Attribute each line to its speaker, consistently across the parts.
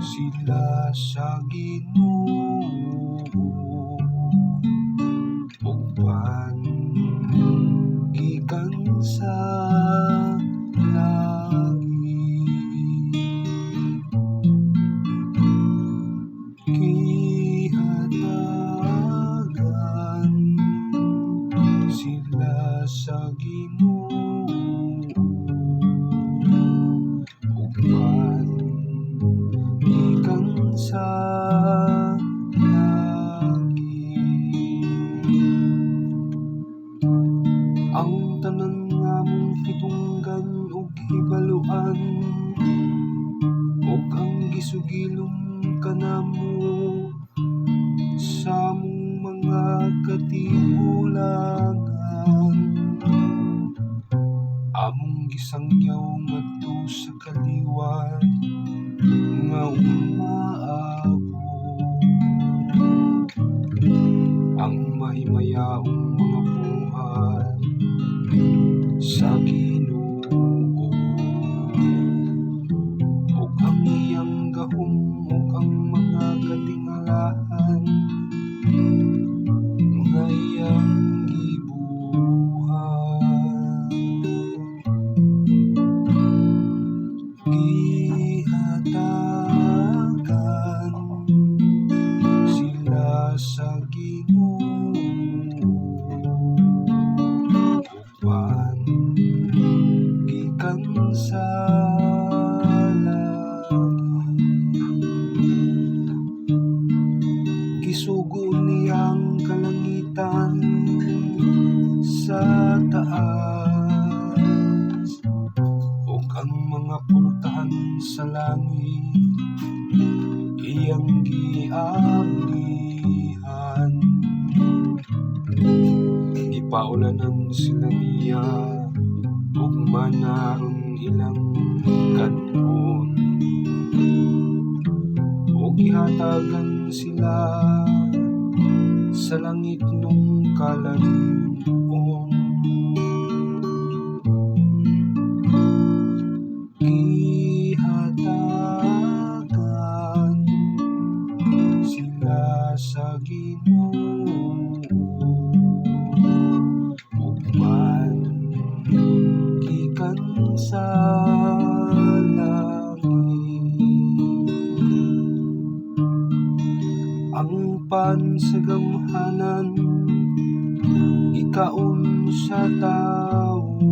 Speaker 1: Sila sa Ginoo. Uban gikan sa langit. Gihatagan sila sa Ginoo hibaluan ug ang gisugilom kanamo sa among mga katibulangan among gisangyaw ngadto sa kaliwat nga umaabot. Ang mahimayaong mga buhat sa gisugo niyang kalangitan sa taas ug ang mga pultahan sa langit. Iyang giablihan gipaulanan sila niya ug manaron ilang kanon ug gihatagan sila sa langit nung kalanon ang pansagamhanan ikaon sa tawo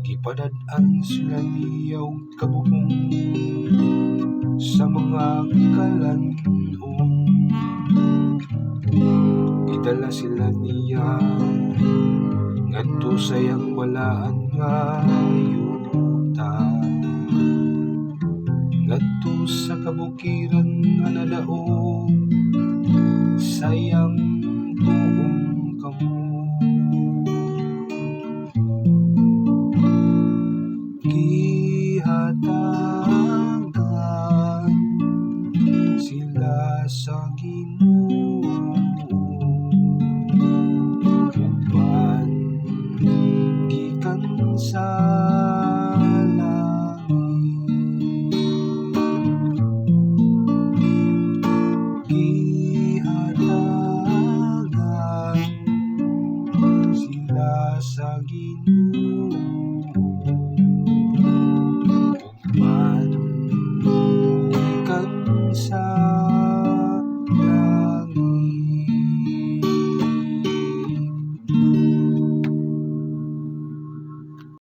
Speaker 1: gipadad-an sila niya og kabuhong sa mga kalanon gidala sila niya ngadto sa iyang balaan nga yuta ngadto sa kabukiran nga nadaog sa Ginoo.